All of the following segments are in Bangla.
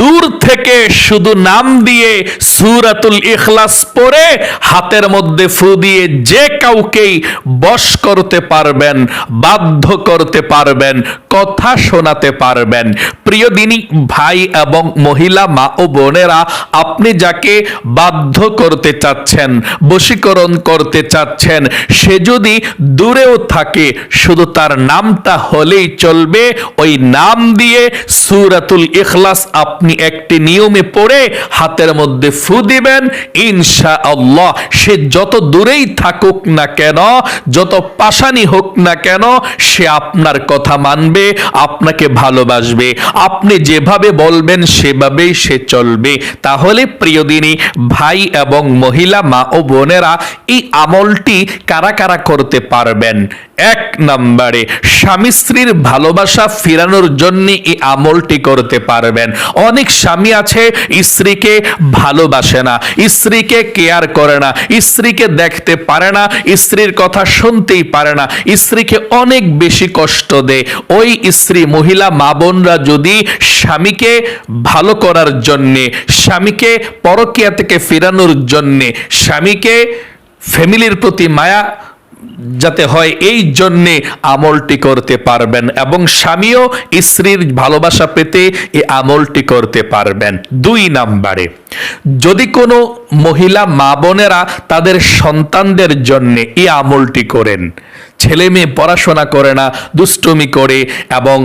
দূর থেকে শুধু নাম দিয়ে সুরাতুল ইখলাস পড়ে হাতের মধ্যে ফু দিয়ে যে কাউকেই বশ করতে পারবেন, বাধ্য করতে পারবেন, কথা শোনাতে পারবেন। প্রিয় দিনী, ভাই এবং মহিলা, মা ও বোনেরা, আপনি যাকে বাধ্য করতে চাচ্ছেন, বশীকরণ করতে চাচ্ছেন, সে যদি দূরেও থাকে, শুধু তার নামটা হলেই চলবে, ওই নাম দিয়ে সুরাতুল ইখলাস আপনি একটি নিয়মে পড়ে হাতের মধ্যে ফু দিবেন ইনশা আল্লাহ সে যত দূরেই থাকুক না কেন, যত পাশানি হোক না কেন, সে আপনার কথা মানবে, আপনাকে ভালোবাসবে। আপনি যেভাবে বলবেন, সেভাবেই সে চলবে। তাহলে প্রিয়দিনী ভাই এবং মহিলা, মা ও বোনেরা, এই আমলটি কারা কারা করতে পারবেন? এক নম্বরে, স্বামী স্ত্রীর ভালোবাসা ফেরানোর জন্য এই আমলটি করতে পারবেন। অনেক স্বামী আছে, স্ত্রীকে ভালোবাসে না, স্ত্রীকে কেয়ার করে না, স্ত্রীকে দেখতে পারে না, স্ত্রীর কথা শুনতেই পারে না, স্ত্রীকে অনেক বেশি কষ্ট দেয়। ওই স্ত্রী মহিলা, মা বোনরা যদি স্বামীকে ভালো করার জন্যে, স্বামীকে পরকিয়া থেকে ফেরানোর জন্যে, স্বামীকে ফ্যামিলির প্রতি মায়া যাতে হয় এই জন্যে আমলটি করতে পারবেন এবং স্বামীও স্ত্রীর ভালোবাসা পেতে এই আমলটি করতে পারবেন। দুই নাম্বারে, যদি কোনো মহিলা মা বোনেরা তাদের সন্তানদের জন্য এই আমলটি করেন, ছেলে মেয়ে পড়াশোনা করে না, দুষ্টমি করে এবং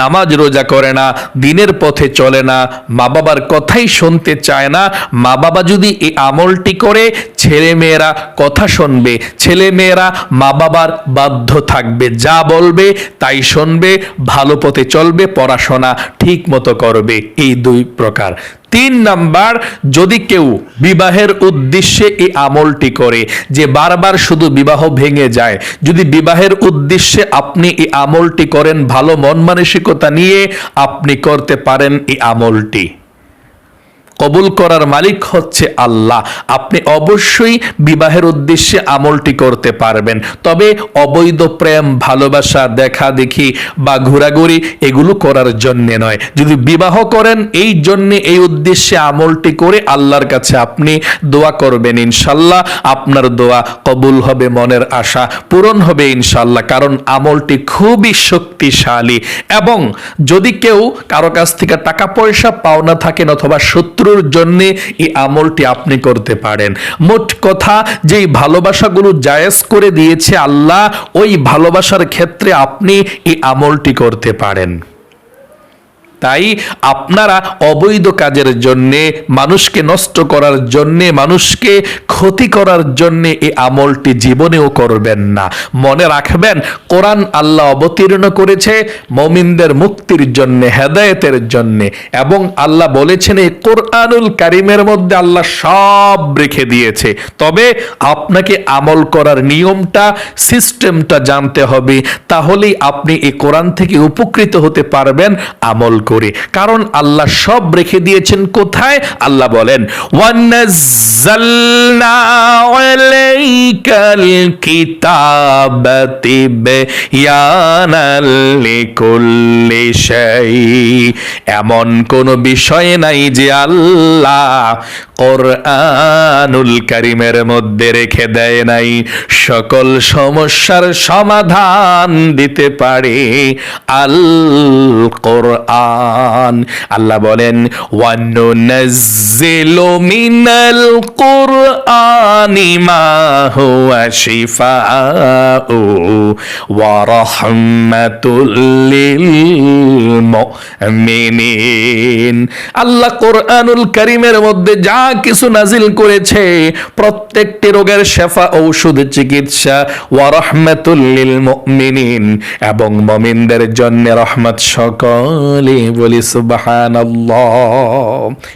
নামাজ রোজা করে না, দিনের পথে চলে না মা বাবার কথাই শুনতে চায় না মা বাবা যদি এই আমলটি করে ছেলে মেয়েরা কথা শুনবে ছেলে মেয়েরা মা বাবার বাধ্য থাকবে, যা বলবে তাই শুনবে, ভালো পথে চলবে, পড়াশোনা ঠিক মতো করবে, এই দুই প্রকার। তিন নাম্বার, যদি কেউ বিবাহের উদ্দেশ্যে এই আমলটি করে যে বারবার শুধু বিবাহ ভেঙে যায়, যদি বিবাহের উদ্দেশ্যে আপনি এই আমলটি করেন ভালো মন মানসিকতা নিয়ে, আপনি করতে পারেন এই আমলটি। কবুল করার মালিক হচ্ছে আল্লাহ। আপনি অবশ্যই বিবাহের উদ্দেশ্যে আমলটি করতে পারবেন। তবে অবৈধ প্রেম, ভালোবাসা দেখা দেখি বা ঘোরাঘুরি এগুলো করার জন্য নয়। যদি বিবাহ করেন, এই জন্যে, এই উদ্দেশ্যে আমলটি করে আল্লাহর কাছে আপনি দোয়া করবেন ইনশাল্লাহ। আপনার দোয়া কবুল হবে মনের আশা, পূরণ হবে ইনশাল্লাহ, কারণ আমলটি খুবই শক্তিশালী। এবং যদি কেউ কারও কাছ থেকে টাকা পয়সা পাওনা থাকেন অথবা শত্রুর জন্য এই আমলটি আপনি করতে পারেন। মোট কথা, যেই ভালোবাসাগুলো জায়েজ করে দিয়েছে আল্লাহ, ওই ভালোবাসার ক্ষেত্রে আপনি এই আমলটি করতে পারেন। তাই আপনারা অবৈধ কাজের জন্যে, মানুষকে নষ্ট করার জন্যে, মানুষকে ক্ষতি করার জন্যে এই আমলটি জীবনেও করবেন না। মনে রাখবেন, কোরআন আল্লাহ অবতীর্ণ করেছে মমিনদের মুক্তির জন্যে, হেদায়েতের জন্যে, এবং আল্লাহ বলেছেন, এই কোরআনুল কারিমের মধ্যে আল্লাহ সব রেখে দিয়েছে। তবে আপনাকে আমল করার নিয়মটা, সিস্টেমটা জানতে হবে। তাহলেই আপনি এই কোরআন থেকে উপকৃত হতে পারবেন আমল করে। কারণ আল্লাহ সব রেখে দিয়েছেন কোথায়? আল্লাহ বলেন এমন কোন বিষয় নাই যে আল্লাহ কোরআনুল কারিমের মধ্যে রেখে দেয় নাই। সকল সমস্যার সমাধান দিতে পারে আল কোরআন আল্লাহ বলেন মিনাল কোরআনি মা হুয়া শিফাউ ওয়া রাহমাতুল আল্লাহ কোরআনুল কারীমের মধ্যে যা কিছু নাজিল করেছে, প্রত্যেকটি রোগের শেফা, ঔষধ, চিকিৎসা ওয়া রাহমাতুল মুমিনিন এবং মুমিনদের জন্য রহমত সকলে বলি সুবাহান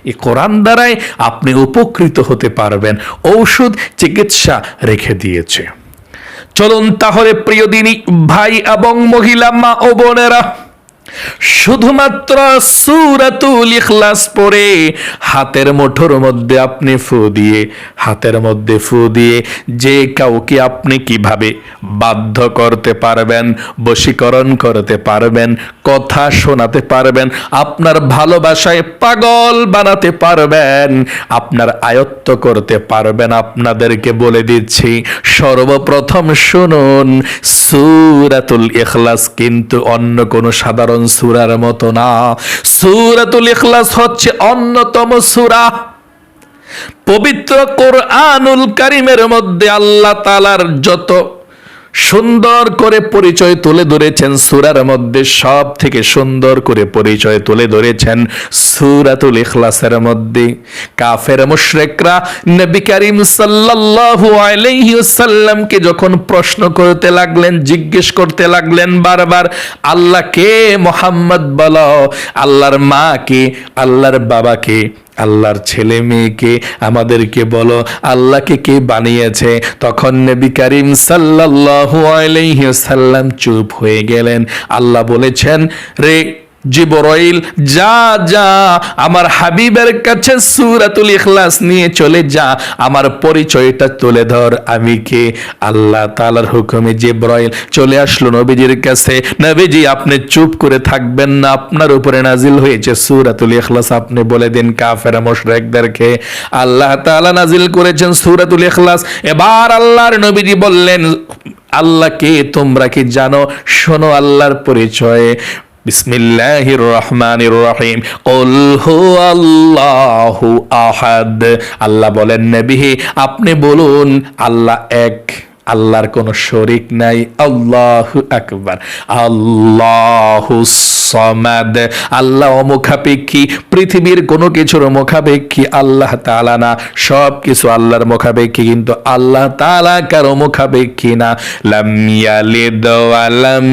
এই কোরআন দ্বারাই আপনি উপকৃত হতে পারবেন। ঔষধ, চিকিৎসা রেখে দিয়েছে। চলুন তাহলে প্রিয় দিনী, ভাই এবং মহিলা, মা ও বোনেরা শুধুমাত্র সুরাতুল ইখলাস পরে হাতের মুঠোর মধ্যে আপনি ফু দিয়ে, হাতের মধ্যে ফু দিয়ে যে কাউকে আপনি কীভাবে বাধ্য করতে পারবেন, বশীকরণ করতে পারবেন, কথা শোনাতে পারবেন, আপনার ভালোবাসায় পাগল বানাতে পারবেন, আপনার আয়ত্ত করতে পারবেন, আপনাদেরকে বলে দিচ্ছি, সর্বপ্রথম শুনুন, সুরাতুল ইখলাস কিন্তু অন্য কোনো সাধারণ সুরার মতো না। সুরাতুল ইখলাস হচ্ছে অন্যতম সুরা। পবিত্র কোরআনুল কারিমের মধ্যে আল্লাহ তালার যত সুন্দর করে পরিচয় তুলে ধরেছেন সুরার মধ্যে সব থেকে সুন্দর করে পরিচয় তুলে ধরেছেন সুরাতুল ইখলাসের মধ্যে। কাফের মুশরিকরা নবী করিম সাল্লাল্লাহু আলাইহি ওয়াসাল্লামকে যখন প্রশ্ন করতে লাগলেন, জিজ্ঞেস করতে লাগলেন বারবার, আল্লাহ কে মোহাম্মদ বলো? আল্লাহর মা কে? আল্লাহর বাবাকে আল্লাহর ছেলে মেয়েকে আমাদেরকে বলো, আল্লাহকে কে বানিয়েছে? তখন নবী করিম আলাইহি সাল্লাম চুপ হয়ে গেলেন। আল্লাহ বলেছেন, রে জিবরাইল, যা যা, আমার হাবিবের কাছে সূরাতুল ইখলাস নিয়ে চলে যা, আমার পরিচয়টা তুলে ধর আমি কে? আল্লাহ তাআলার হুকুমে জিবরাইল চলে আসলো নবীজির কাছে। নবীজি, আপনি চুপ করে থাকবেন না, আপনার উপরে নাজিল হয়েছে সূরাতুল ইখলাস। আপনি বলে দিন কাফের, মুশরিকদেরকে আল্লাহ তাআলা নাজিল করেছেন সূরাতুল ইখলাস। এবার আল্লাহর নবীজি বললেন আল্লাহকে তোমরা কি জানো? শোনো আল্লাহর পরিচয়ে। বিসমিল্লাহির রহমানির রহিম কুল আল্লাহু আহাদ। আল্লাহ বলেন, নবী, আপনি বলুন, আল্লাহ এক, আল্লাহর কোনো শরিক নাই। আল্লাহু আকবার। আল্লাহু সমাদ। আল্লাহ অমুখাপেক্ষী পৃথিবীর কোনো কিছুর মুখাপেক্ষী আল্লাহ তালা না। সব কিছু আল্লাহর মুখাপেক্ষী, কিন্তু আল্লাহ তালা কারও মুখাপেক্ষী না। লাম ইয়ালিদ ওয়া লাম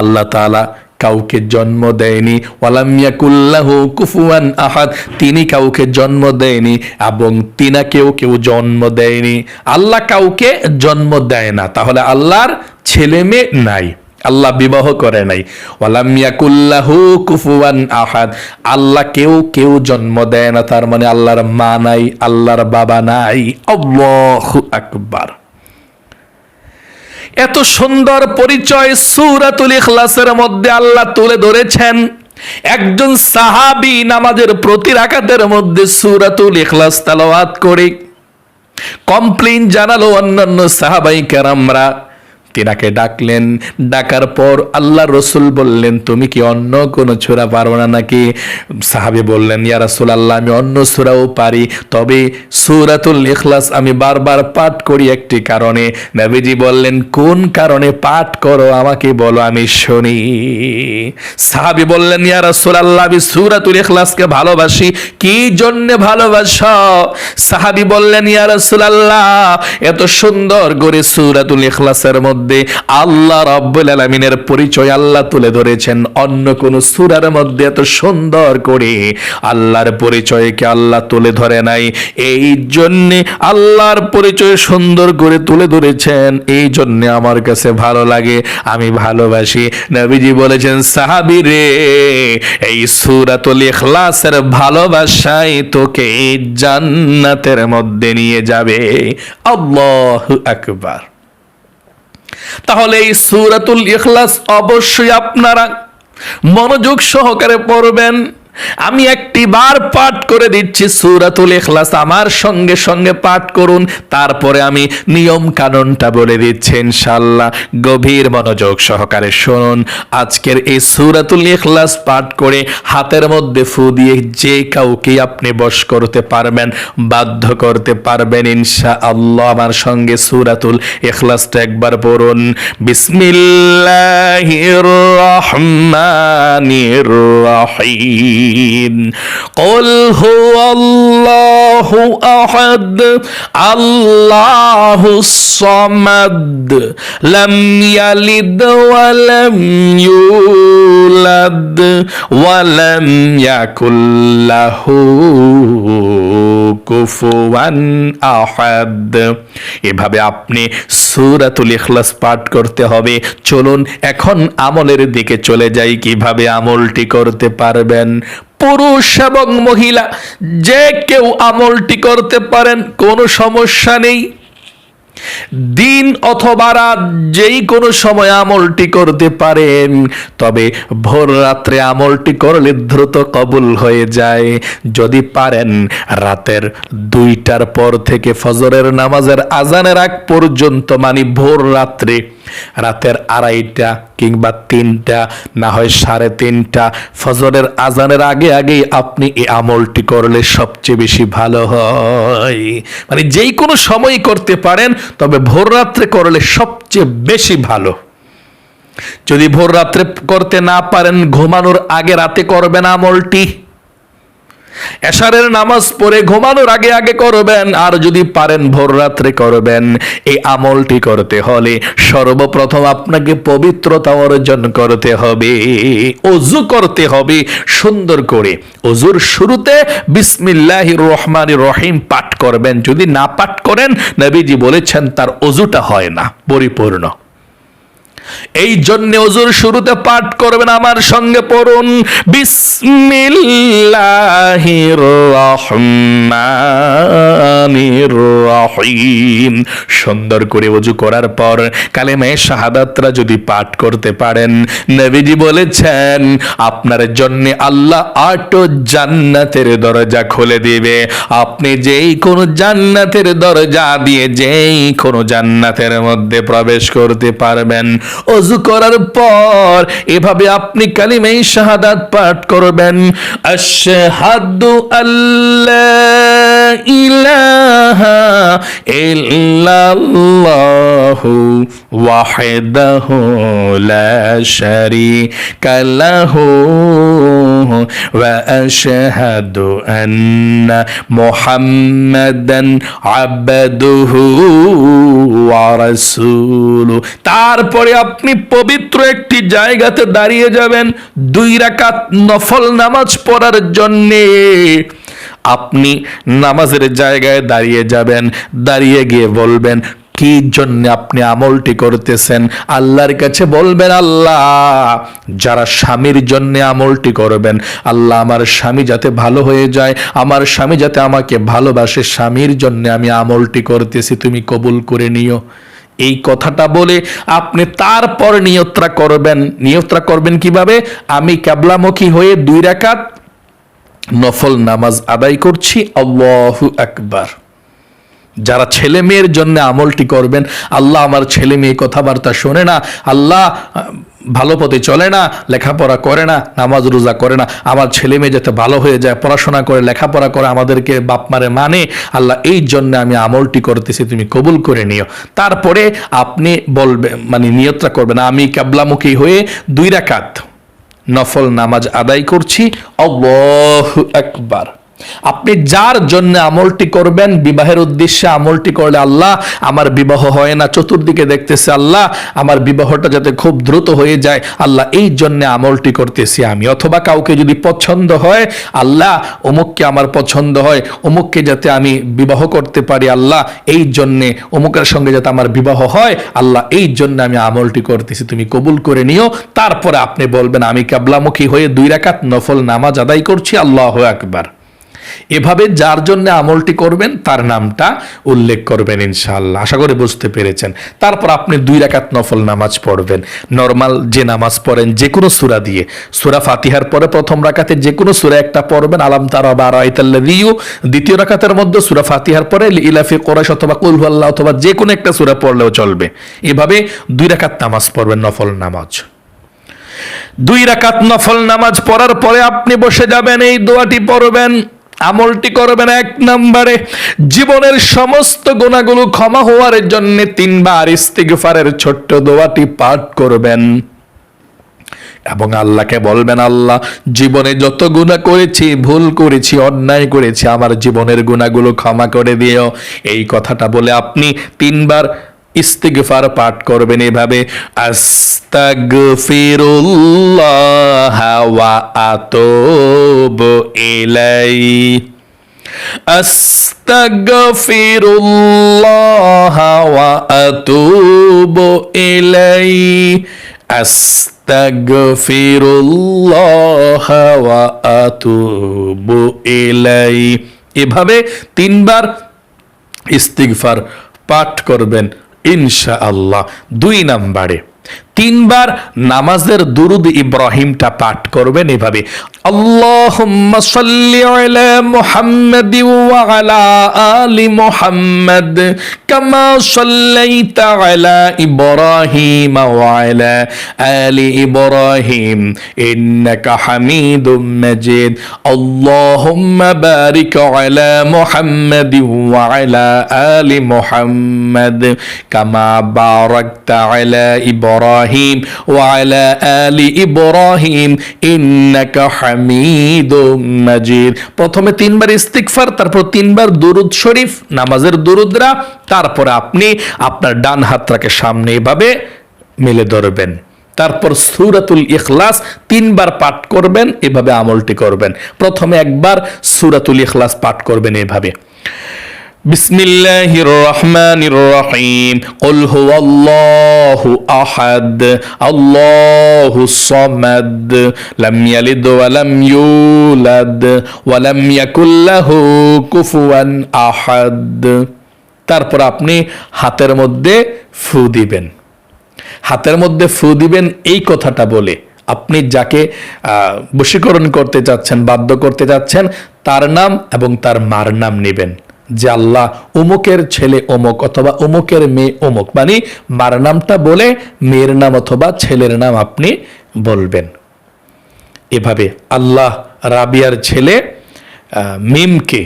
আল্লাহ তাআলা কাউকে জন্ম দেয়নি। ওয়ালামিয়াকুল্লাহু কুফুয়ান আহাদ। তিনি কাউকে জন্ম দেয়নি এবং তিনাকেও কেউ জন্ম দেয়নি। আল্লাহ কাউকে জন্ম দেয় না। তাহলে আল্লাহর ছেলে মেয়ে নাই। আল্লাহ বিবাহ করে নাই। ওয়ালামিয়াকুল্লাহু কুফুয়ান আহাদ। আল্লাহ কেউ কেউ জন্ম দেয় না। তার মানে আল্লাহর মা নাই, আল্লাহর বাবা নাই। আল্লাহু আকবার। এত সুন্দর পরিচয় সুরাতুল ইখলাসের মধ্যে আল্লাহ তুলে ধরেছেন। একজন সাহাবি নামাজের প্রতি রাকাতের মধ্যে সুরাতুল ইখলাস তালাওয়াত করে। কমপ্লেন জানালো অন্যান্য সাহাবাই কেরামরা। তিনাকে ডাকলেন। ডাকার পর আল্লাহ রসুল বললেন, তুমি কি অন্য কোনো ছোড়া পারো না নাকি? সাহাবি বললেন, ইয়া রাসূল আল্লাহ আমি অন্য সুরাও পারি। তবে সুরাতুল ইখলাস আমি বারবার পাঠ করি একটি কারণে। নবীজি বললেন, কোন কারণে পাঠ করো আমাকে বলো, আমি শুনি। সাহাবি বললেন, ইয়া রাসূল আল্লাহ আমি সুরাতুল ইখলাসকে ভালোবাসি। কি জন্য ভালোবাস? সাহাবি বললেন, ইয়া রাসূল আল্লাহ এত সুন্দর করে সুরাতুল ইখলাসের মধ্যে আল্লাহ রাব্বুল আলামিনের পরিচয় আল্লাহ তুলে ধরেছেন। অন্য কোন সূরার মধ্যে এত সুন্দর করে আল্লাহর পরিচয়কে আল্লাহ তুলে ধরে নাই। এই জন্য আল্লাহর পরিচয় সুন্দর করে তুলে ধরেছেন। এই জন্য আমার কাছে ভালো লাগে, আমি ভালোবাসি। নবীজি বলেছেন, সাহাবি রে, এই সূরাতুল ইখলাসের ভালোবাসাই তোকে জান্নাতের মধ্যে নিয়ে যাবে। আল্লাহু আকবার। তাহলে এই সুরাতুল ইখলাস অবশ্যই আপনারা মনোযোগ সহকারে পড়বেন। আমি একটি বার পাঠ করে দিচ্ছি সুরাতুল ইখলাস। আমার সঙ্গে সঙ্গে পাঠ করুন। তারপরে আমি নিয়ম কানুনটা বলে দিচ্ছি ইনশাল্লাহ গভীর মনোযোগ সহকারে শুনুন। আজকের এই সুরাতুল ইখলাস পাঠ করে হাতের মধ্যে ফু দিয়ে যে কাউকে আপনি বশ করতে পারবেন, বাধ্য করতে পারবেন ইনশা আল্লাহ আমার সঙ্গে সুরাতুল ইখলাসটা একবার পড়ুন। বিসমিল্লাহির রহমানির রহিম। قل هو الله أحد الله الصمد لم يلد ولم يولد সামাদ ওয়ালাম ইয়াকুল্লাহু কুফুয়ান আহাদ এভাবে আপনি সূরাতুল ইখলাস পাঠ করতে হবে চলুন এখন আমলের দিকে চলে যাই কিভাবে আমলটি করতে পারবেন পুরুষ এবং মহিলা, যে কেউ আমলটি করতে পারেন, কোনো সমস্যা নেই। দিন অথবা রাত যেই কোনো সময় আমলটি করতে পারেন, তবে ভোর রাত্রে আমলটি করলে দ্রুত কবুল হয়ে যায়। যদি পারেন, রাতের দুইটার পর থেকে ফজরের নামাজের আজানের আগ পর্যন্ত মানে ভোর রাত্রে, রাতের আড়াইটা কিংবা তিনটা, না হয় সাড়ে তিনটা। ফজরের আজানের আগে আগেই আপনি এই আমলটি করলে সবচেয়ে বেশি ভালো হয়। মানে যেই কোনো সময় করতে পারেন, তবে ভোর রাত্রে করলে সবচেয়ে বেশি ভালো। যদি ভোর রাত্রে করতে না পারেন, ঘুমানোর আগে রাতে করবেন আমলটি। এশারের নামাজ পড়ে ঘুমানোর আগে আগে করবেন, আর যদি পারেন ভোর রাত্রে করবেন। এই আমলটি করতে হলে সর্বপ্রথম আপনাকে পবিত্রতা অর্জন করতে হবে, অজু করতে হবে। সুন্দর করে অজুর শুরুতে বিসমিল্লাহ রহমান রহিম পাঠ করবেন। যদি না পাঠ করেন, নবীজি বলেছেন তার অজুটা হয় না, পরিপূর্ণ। এই জন্য অজুর শুরুতে পাঠ করবেন, আমার সঙ্গে পড়ুন। বিসমিল্লাহির সুন্দর করে অজু করার পর কালেমে শাহাদাতরা যদি পাঠ করতে পারেন, নবীজি বলেছেন, আপনার জন্য আল্লাহ আট জান্নাতের দরজা খুলে দিবে। আপনি যেই কোন জান্নাতের দরজা দিয়ে যেই কোন জান্নাতের মধ্যে প্রবেশ করতে পারবেন। অজু করার পর এভাবে আপনি কালিমেই শাহাদাত পাঠ করবেন। আশহাদু আল্লাহ ইলাহা ইল্লাল্লাহু ওয়াহদাহু লা শারীকা লাহু ওয়া আশহাদু আন্না মুহাম্মাদান আবদুহু ওয়া রাসূলুহু তারপরে আপনি পবিত্র একটি জায়গাতে দাঁড়িয়ে যাবেন, দুই রাকাত নফল নামাজ পড়ার জন্যে। আপনি নামাজের জায়গায় দাঁড়িয়ে যাবেন, দাঁড়িয়ে গিয়ে বলবেন, কি জন্য আপনি আমলটি করতেছেন? আল্লাহর কাছে বলবেন, আল্লাহ, যারা স্বামীর জন্য আমলটি করবেন, আল্লাহ আমার স্বামী যাতে ভালো হয়ে যায়, আমার স্বামী যাতে আমাকে ভালোবাসে, স্বামীর জন্য আমি আমলটি করতেছি, তুমি কবুল করে নিও। এই কথাটা বলে আপনি তারপর নিয়ত্রা করবেন। নিয়ত্রা করবেন কীভাবে? আমি ক্যাবলামুখী হয়ে দুই রাকাত নফল নামাজ আদায় করছি, আল্লাহু আকবার। যারা ছেলে মেয়ের জন্য আমলটি করবেন, আল্লাহ আমার ছেলে মেয়ে কথাবার্তা শোনে না, আল্লাহ ভালো পথে চলে না, লেখাপড়া করে না, নামাজ রোজা করে না, আমার ছেলে মেয়ে যাতে ভালো হয়ে যায়, পড়াশোনা করে, লেখাপড়া করে, আমাদেরকে বাপ মারে মানে আল্লাহ, এই জন্য আমি আমলটি করতেছি, তুমি কবুল করে নিও। তারপরে আপনি বলবে মানে নিয়ত্রা করবেন আমি কাবলামুখী হয়ে দুই রাকাত নফল নামাজ আদায় করছি। আল্লাহু আকবার। আপনি যার জন্য আমলটি করবেন, বিবাহের উদ্দেশ্যে আমলটি করলে আল্লাহ, আমার বিবাহ হয় না। চতুর্দিকে দেখতেছে আল্লাহ, আমার বিবাহটা যাতে খুব দ্রুত হয়ে যায়, আল্লাহ এই জন্য আমলটি করতেছি আমি। অথবা কাউকে যদি পছন্দ হয়, আল্লাহ অমুককে আমার পছন্দ হয়, অমুককে যাতে আমি বিবাহ করতে পারি, আল্লাহ এই জন্যে, অমুকের সঙ্গে যাতে আমার বিবাহ হয়, আল্লাহ এই জন্য আমি আমলটি করতেছি। তুমি কবুল করে নিও। তারপরে আপনি বলবেন, আমি কাবলামুখী হয়ে দুই রাকাত নফল নামাজ আদায় করছি, আল্লাহ আকবার। এভাবে যার জন্য আমলটি করবেন, তার নামটা উল্লেখ করবেন ইনশাআল্লাহ। আশা করি বুঝতে পেরেছেন। তারপর আপনি দুই রাকাত নফল নামাজ পড়বেন। নর্মাল যে নামাজ পড়েন যে কোনো সুরা দিয়ে। সুরা ফাতিহার পরে প্রথম রাকাতে যে কোনো সুরা একটা পড়বেন। আলাম তারা বা দ্বিতীয় রাকাতের মধ্যে সুরা ফাতিহার পরে ইলাফি কোরাইশ অথবা কুল আল্লাহ অথবা যে কোনো একটা সুরা পড়লেও চলবে। এভাবে দুই রাকাত নামাজ পড়বেন নফল নামাজ। দুই রাকাত নফল নামাজ পড়ার পরে আপনি বসে যাবেন, এই দোয়াটি পড়বেন। আমলটি করবেন এক নম্বরে। জীবনের সমস্ত গুণাগুলো ক্ষমা হওয়ার জন্য তিনবার ইস্তিগফারের ছোট্ট দোয়াটি পাঠ করবেন। এবং আল্লাহকে বলবেন, আল্লাহ, জীবনে যত গুণা করেছি, ভুল করেছি, অন্যায় করেছি, আমার জীবনের গুণাগুলো ক্ষমা করে দিও। এই কথাটা বলে আপনি তিনবার ইস্তেগফার পাঠ করবেন এভাবে, আস্তাগফিরুল্লাহ ওয়া আতোবু ইলাই। আস্তাগফিরুল্লাহ ওয়া আতুবু ইলাই। আস্তাগফিরুল্লাহ হাওয়া আতুবু এলাই এভাবে তিনবার ইস্তিগফার পাঠ করবেন। ইনশাআল্লাহ দুই নাম্বারে। তিনবার নামাজের দুরুদ ইব্রাহিমটা পাঠ করবেন এভাবে। আল্লাহুম্মা সাল্লি আলা কামা কামা ইব্রাহিম। ওয়া আলা আলি ইব্রাহিম ইন্নাকা হামিদুম মাজিদ। প্রথমে তিনবার ইস্তিগফার, তারপর তিনবার দুরুদ শরীফ, নামাজের দুরুদরা, তারপরে আপনি আপনার ডান হাতটাকে সামনে এভাবে মেলে ধরবেন। তারপর সুরাতুল ইখলাস তিনবার পাঠ করবেন, এভাবে আমলটি করবেন। প্রথমে একবার সুরাতুল ইখলাস পাঠ করবেন এভাবে। بسم الله الرحمن الرحيم قل هو الله احد الله الصمد لم يلد ولم يولد ولم يكن له كفوا احد তারপর আপনি হাতের মধ্যে ফু দিবেন হাতের মধ্যে ফু দিবেন এই কথাটা বলে আপনি যাকে আহ, বশীকরণ করতে চাচ্ছেন বাধ্য করতে চাচ্ছেন তার নাম এবং তার মার নাম নেবেন যে আল্লাহ অমুকের ছেলে অমুক অথবা অমুকের মেয়ে অমুক মানে মার নামটা বলে মেয়ের নাম অথবা ছেলের নাম আপনি বলবেন। এভাবে আল্লাহ রাবিয়ার ছেলে মিমকে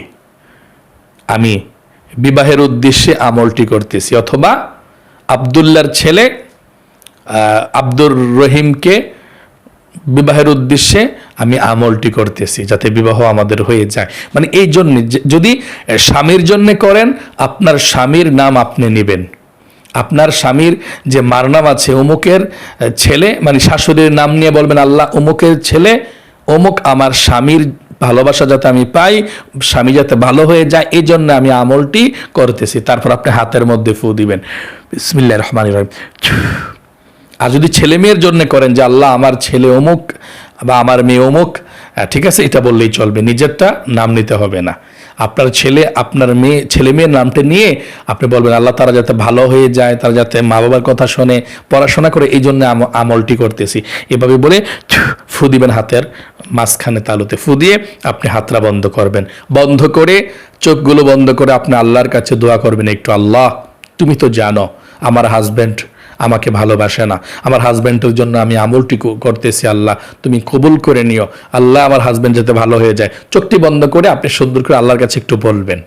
আমি বিবাহের উদ্দেশ্যে আমলটি করতেছি। অথবা আবদুল্লার ছেলে আব্দুর রহিমকে বিবাহের উদ্দেশ্যে আমি আমলটি করতেছি যাতে বিবাহ আমাদের হয়ে যায়। মানে এই জন্য যদি স্বামীর জন্য করেন, আপনার স্বামীর নাম আপনি নেবেন। আপনার স্বামীর যে মার নাম আছে, অমুকের ছেলে মানে শাশুড়ির নাম নিয়ে বলবেন, আল্লাহ, অমুকের ছেলে, অমুক আমার স্বামীর ভালোবাসা যাতে আমি পাই, স্বামী যাতে ভালো হয়ে যায়, এই জন্য আমি আমলটি করতেছি। তারপর আপনি হাতের মধ্যে ফু দিবেন। বিসমিল্লাহ রহমান রহিম। আর যদি ছেলে মেয়ের জন্য করেন যে, আল্লাহ, আমার ছেলে অমুক বা আমার মেয়ে অমুক ঠিক আছে, এটা বললেই চলবে, নিজেরটা নাম নিতে হবে না। আপনার ছেলে, আপনার মেয়ে, ছেলে মেয়ের নামটা নিয়ে আপনি বলবেন, আল্লাহ তারা যাতে ভালো হয়ে যায়, তারা যাতে মা বাবার কথা শোনে, পড়াশোনা করে, এই জন্য আম- আমলটি করতেছি। এভাবে বলে ফু দিবেন হাতের মাঝখানে তালুতে। ফু দিয়ে আপনি হাতটা বন্ধ করবেন। বন্ধ করে, চোখগুলো বন্ধ করে আপনি আল্লাহর কাছে দোয়া করবেন একটু, আল্লাহ, তুমি তো জানো, আমার হাজব্যান্ড আমাকে ভালোবাসে না। আমার হাজব্যান্ডের জন্য আমি আমলটি করতেছি, আল্লাহ, তুমি কবুল করে নিও। আল্লাহ আমার হাজব্যান্ড যাতে ভালো হয়ে যায়। চোখটি বন্ধ করে আপনি সুন্দর করে আল্লাহর কাছে একটু বলবেন।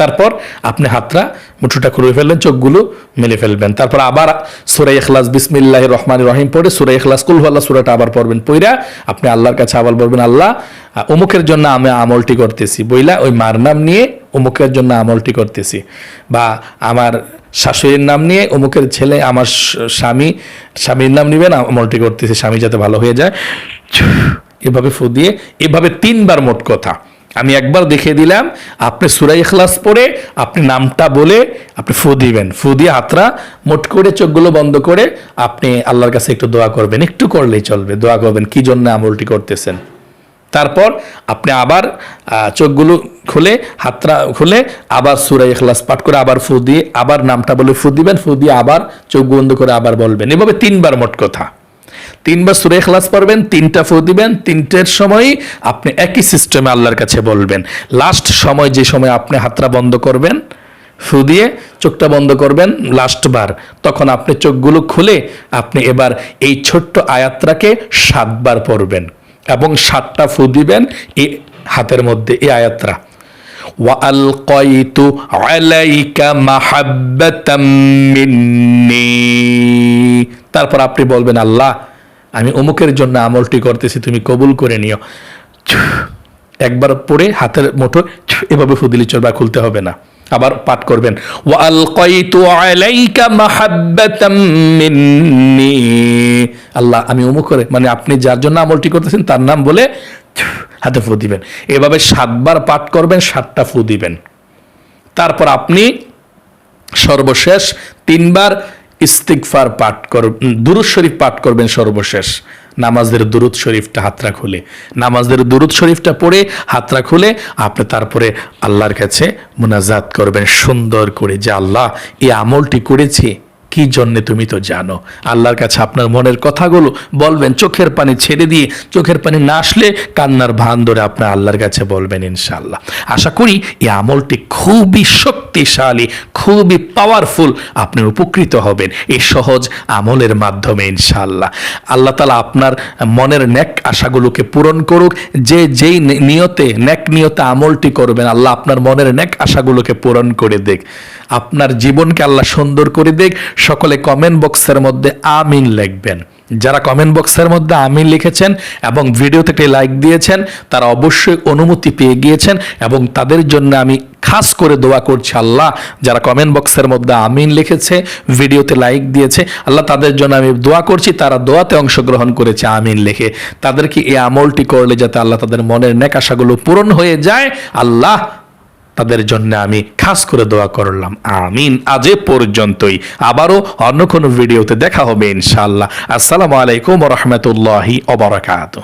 তারপর আপনি হাতটা মুঠোটা খুলে ফেললেন চোখগুলো মেলে ফেলবেন। তারপর আবার সুরাই এখলাস বিসমিল্লাহ রহমান রহিম পড়ে সুরাই এখলাস কুলহাল্লাহ সুরাটা আবার পড়বেন। পইরা আপনি আল্লাহর কাছে আবার বলবেন, আল্লাহ অমুকের জন্য আমি আমলটি করতেছি। বইলা ওই মার নাম নিয়ে অমুকের জন্য আমলটি করতেছি। বা আমার শাশুড়ির নাম নিয়ে অমুকের ছেলে আমার স্বামী, স্বামীর নাম নিবেন আমলটি করতেছি, স্বামী যাতে ভালো হয়ে যায়। এভাবে ফু দিয়ে, এভাবে তিনবার মোট কথা। আমি একবার দেখিয়ে দিলাম, আপনি সুরাই ইখলাস পড়ে, আপনি নামটা বলে, আপনি ফু দিবেন। ফু দিয়ে হাতরা মোট করে, চোখগুলো বন্ধ করে, আপনি আল্লাহর কাছে একটু দোয়া করবেন। একটু করলেই চলবে। দোয়া করবেন, কি জন্য আমলটি করতেছেন? তারপর আপনি আবার চোখগুলো খুলে হাতরা খুলে, আবার সুরাই ইখলাস পাঠ করে আবার ফু দিয়ে আবার নামটা বলে ফু দিবেন, ফু দিয়ে আবার চোখ বন্ধ করে আবার বলবেন। এভাবে তিনবার মোট কথা। তিনবার সুরে ইখলাস পড়বেন, তিনটা ফু দিবেন, তিনটের সময়ই আপনি একই সিস্টেমে আল্লাহর কাছে বলবেন। লাস্ট সময় যে সময় আপনি হাতটা বন্ধ করবেন, ফু দিয়ে চোখটা বন্ধ করবেন লাস্ট বার। তখন আপনি চোখগুলো খুলে আপনি এবার এই ছোট্ট আয়াতটাকে সাতবার পড়বেন। এবং সাতটা ফু দিবেন এই হাতের মধ্যে এই আয়াতরা وألقيت عليك محبة مني তারপর আপনি বলবেন আল্লাহ আমি অমুকের জন্য আমলটি করতেছি তুমি কবুল করে নিও একবার পরে হাতের মুঠো এভাবে ফুদিলি চলবে আর খুলতে হবে না আবার পাঠ করবেন। আল্লাহ, আমি অমুক করে মানে আপনি যার জন্য আমলটি করতেছেন, তার নাম বলে হাতে ফু দিবেন। এভাবে সাতবার পাঠ করবেন, সাতটা ফু দিবেন। তারপর আপনি সর্বশেষ তিনবার ইস্তিকফার পাঠ কর দুরুদ শরীফ পাঠ করবেন সর্বশেষ। নামাজের দুরুদ শরীফটা হাতরা খুলে নামাজের দুরুদ শরীফটা পড়ে হাতরা খুলে আপনি তারপরে আল্লাহর কাছে মুনাজাত করবেন সুন্দর করে যে আল্লাহ এই আমলটি করেছি। কি জন্যে তুমি তো জানো? আল্লাহর কাছে আপনার মনের কথাগুলো বলবেন, চোখের পানি ছেড়ে দিয়ে, চোখের পানি না আসলে কান্নার ভান ধরে আপনার আল্লাহর কাছে বলবেন ইনশাল্লাহ আশা করি এই আমলটি খুবই শক্তিশালী, খুবই পাওয়ারফুল আপনি উপকৃত হবেন এই সহজ আমলের মাধ্যমে ইনশাল্লাহ আল্লাহ তালা আপনার মনের ন্যাক আশাগুলোকে পূরণ করুক, যে যেই নিয়তে, ন্যাক নিয়তে আমলটি করবেন, আল্লাহ আপনার মনের ন্যাক আশাগুলোকে পূরণ করে দেখ আপনার জীবনকে আল্লাহ সুন্দর করে দেখ সকলে কমেন্ট বক্সের মধ্যে আমিন লিখবেন। যারা কমেন্ট বক্সের মধ্যে আমিন লিখেছেন এবং ভিডিওতে একটি লাইক দিয়েছেন, তারা অবশ্যই অনুমতি পেয়ে গিয়েছেন এবং তাদের জন্য আমি খাস করে দোয়া করছি আল্লাহ, যারা কমেন্ট বক্সের মধ্যে আমিন লিখেছে, ভিডিওতে লাইক দিয়েছে, আল্লাহ তাদের জন্য আমি দোয়া করছি, তারা দোয়াতে অংশগ্রহণ করেছে, আমিন লিখে। তাদেরকে এই আমলটি করলে যাতে আল্লাহ তাদের মনের নেক আশাগুলো পূরণ হয়ে যায়, আল্লাহ তাদের জন্য আমি খাস করে দোয়া করলাম। আমিন। আজ পর্যন্তই। আবারও অন্য কোনো ভিডিওতে দেখা হবে ইনশাল্লাহ আসসালামু আলাইকুম রহমতুল্লাহি অবরাকাত